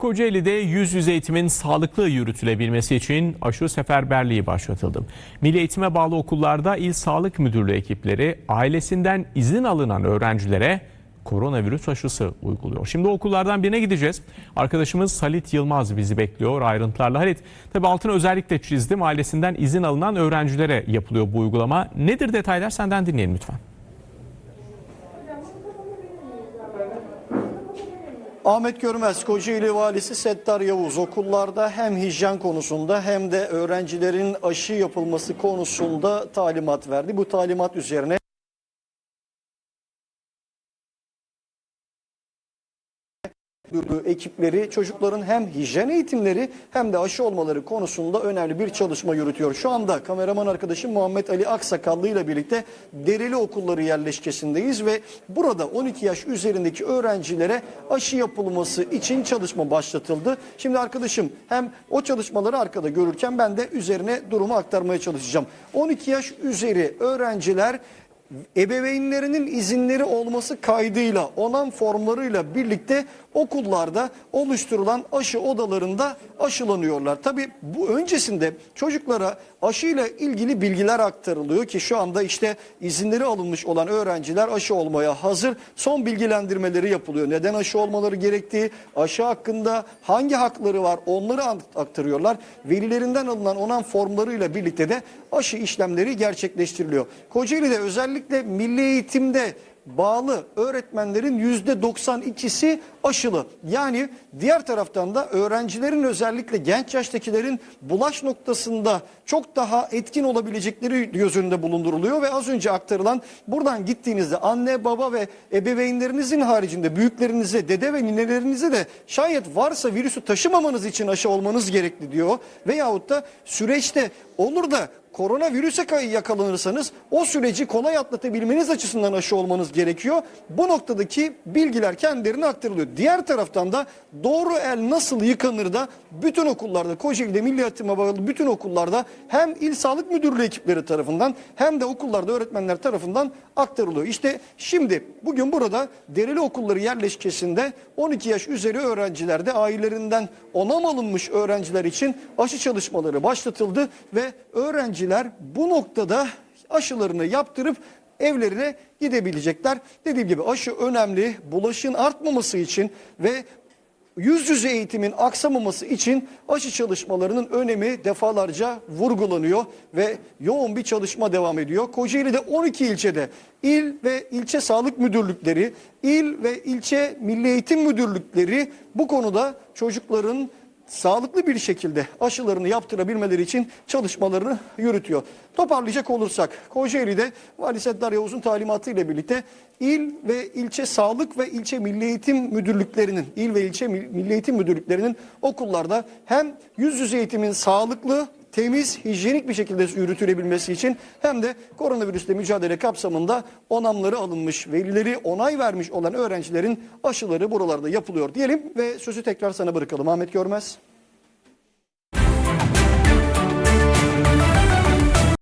Kocaeli'de yüz yüze eğitimin sağlıklı yürütülebilmesi için aşı seferberliği başlatıldı. Milli Eğitime bağlı okullarda İl Sağlık Müdürlüğü ekipleri ailesinden izin alınan öğrencilere koronavirüs aşısı uyguluyor. Şimdi okullardan birine gideceğiz. Arkadaşımız Halit Yılmaz bizi bekliyor ayrıntılarla. Halit tabi altını özellikle çizdim. Ailesinden izin alınan öğrencilere yapılıyor bu uygulama. Nedir detaylar senden dinleyelim lütfen. Ahmet Görmez, Kocaeli Valisi Settar Yavuz okullarda hem hijyen konusunda hem de öğrencilerin aşı yapılması konusunda talimat verdi. Bu talimat üzerine ekipleri çocukların hem hijyen eğitimleri hem de aşı olmaları konusunda önemli bir çalışma yürütüyor. Şu anda kameraman arkadaşım Muhammed Ali Aksakallı ile birlikte Dereli Okulları yerleşkesindeyiz ve burada 12 yaş üzerindeki öğrencilere aşı yapılması için çalışma başlatıldı. Şimdi arkadaşım hem o çalışmaları arkada görürken ben de üzerine durumu aktarmaya çalışacağım. 12 yaş üzeri öğrenciler ebeveynlerinin izinleri olması kaydıyla onam formlarıyla birlikte okullarda oluşturulan aşı odalarında aşılanıyorlar. Tabi bu öncesinde çocuklara aşıyla ilgili bilgiler aktarılıyor ki şu anda işte izinleri alınmış olan öğrenciler aşı olmaya hazır. Son bilgilendirmeleri yapılıyor. Neden aşı olmaları gerektiği, aşı hakkında hangi hakları var onları aktarıyorlar. Velilerinden alınan onam formlarıyla birlikte de aşı işlemleri gerçekleştiriliyor. Kocaeli'de özellikle milli eğitimde bağlı öğretmenlerin yüzde 92'si aşılı. Yani diğer taraftan da öğrencilerin özellikle genç yaştakilerin bulaş noktasında çok daha etkin olabilecekleri göz önünde bulunduruluyor ve az önce aktarılan buradan gittiğinizde anne baba ve ebeveynlerinizin haricinde büyüklerinize, dede ve ninelerinize de şayet varsa virüsü taşımamanız için aşı olmanız gerekli diyor. Veyahut da süreçte olur da koronavirüse yakalanırsanız o süreci kolay atlatabilmeniz açısından aşı olmanız gerekiyor. Bu noktadaki bilgiler kendilerine aktarılıyor. Diğer taraftan da doğru el nasıl yıkanır da bütün okullarda Kocaeli'de Milli Eğitim'e bağlı bütün okullarda hem İl Sağlık Müdürlüğü ekipleri tarafından hem de okullarda öğretmenler tarafından aktarılıyor. İşte şimdi bugün burada Dereli Okulları yerleşkesinde 12 yaş üzeri öğrencilerde ailelerinden onam alınmış öğrenciler için aşı çalışmaları başlatıldı ve öğrenciler bu noktada aşılarını yaptırıp evlerine gidebilecekler. Dediğim gibi aşı önemli. Bulaşın artmaması için ve yüz yüze eğitimin aksamaması için aşı çalışmalarının önemi defalarca vurgulanıyor ve yoğun bir çalışma devam ediyor. Kocaeli'de 12 ilçede il ve ilçe sağlık müdürlükleri, il ve ilçe milli eğitim müdürlükleri bu konuda çocukların sağlıklı bir şekilde aşılarını yaptırabilmeleri için çalışmalarını yürütüyor. Toparlayacak olursak Kocaeli'de Vali Seddar Yavuz'un talimatıyla birlikte il ve ilçe sağlık ve ilçe milli eğitim müdürlüklerinin, il ve ilçe milli eğitim müdürlüklerinin okullarda hem yüz yüze eğitimin sağlıklı temiz, hijyenik bir şekilde yürütülebilmesi için hem de koronavirüsle mücadele kapsamında onamları alınmış, velileri onay vermiş olan öğrencilerin aşıları buralarda yapılıyor diyelim ve sözü tekrar sana bırakalım Ahmet Görmez.